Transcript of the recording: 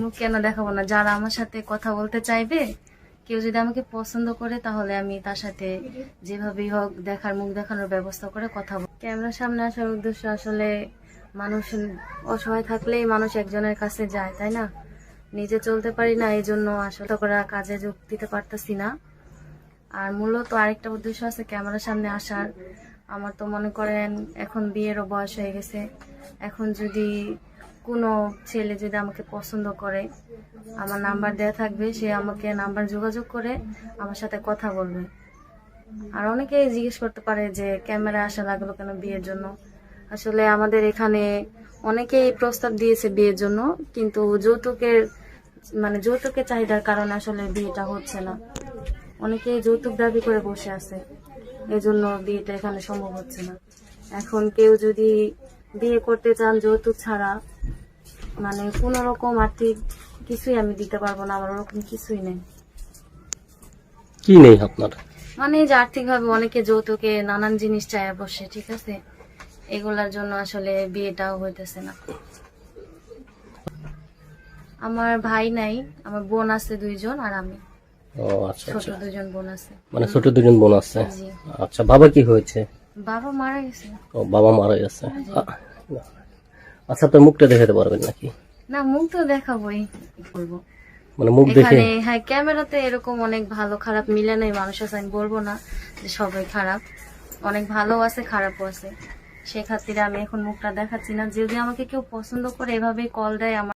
মুখ কেন দেখাবো না? যারা আমার সাথে কথা বলতে চাইবে, কেউ যদি আমাকে পছন্দ করে, তাহলে আমি তার সাথে যেভাবেই হোক দেখার, মুখ দেখানোর ব্যবস্থা করে কথা বল ক্যামেরার সামনে আসার উদ্দেশ্য আসলে মানুষ অসহায় থাকলেই মানুষ একজনের কাছে যায়, তাই না? নিজে চলতে পারি না এই জন্য আসলে করে কাজে যোগ দিতে পারতেছি না। আর মূলত আরেকটা উদ্দেশ্য আছে ক্যামেরার সামনে আসার। আমার তো মনে করেন এখন বিয়েরও বয়স হয়ে গেছে। এখন যদি কোনো ছেলে যদি আমাকে পছন্দ করে, আমার নাম্বার দেওয়া থাকবে, সে আমাকে নাম্বার যোগাযোগ করে আমার সাথে কথা বলবে। আর অনেকেই জিজ্ঞেস করতে পারে যে ক্যামেরা আসা লাগল কেন বিয়ের জন্য? আসলে আমাদের এখানে অনেকেই প্রস্তাব দিয়েছে বিয়ের জন্য, কিন্তু যৌতুকের মানে যৌতুকের চাহিদার কারণে আসলে বিয়েটা হচ্ছে না। অনেকেই যৌতুক দাবি করে বসে আছে, এজন্য বিয়েটা এখানে সম্ভব হচ্ছে না। এখন কেউ যদি বিয়ে করতে চান যৌতুক ছাড়া মানে কোনো রকম আর্থিক কিছুই আমি দিতে পারব না আমার ওরকম কিছুই নেই। কি নেই আপনার? মানে যে আর্থিকভাবে অনেকে যৌতুকে নানান জিনিস চায় বসে ঠিক আছে? এগুলার জন্য আসলে বিয়েটাও হইতেছে না। আমার ভাই নাই আমার বোন আছে দুইজন আর আমি। ও আচ্ছা ছোট আচ্ছা। দুজন বোন আছে। মানে ছোট দুজন বোন আছে? জি। আচ্ছা বাবা কি হয়েছে? বাবা মারা গেছে। ও বাবা মারা গেছে। আ- আচ্ছা তো মুখটা দেখাতে পারবেন নাকি? না মুখ তো দেখাবোই। বলব। করব মানে মুখ দেখে হ্যাঁ ক্যামেরাতে এরকম অনেক ভালো খারাপ মিলে নাই মানুষ আছে আমি বলব না যে সবাই খারাপ। অনেক ভালো আছে খারাপও আছে। সে খাতিরে আমি এখন মুখটা দেখাচ্ছি না। যদি আমাকে কেউ পছন্দ করে এভাবে কল দেয় আমার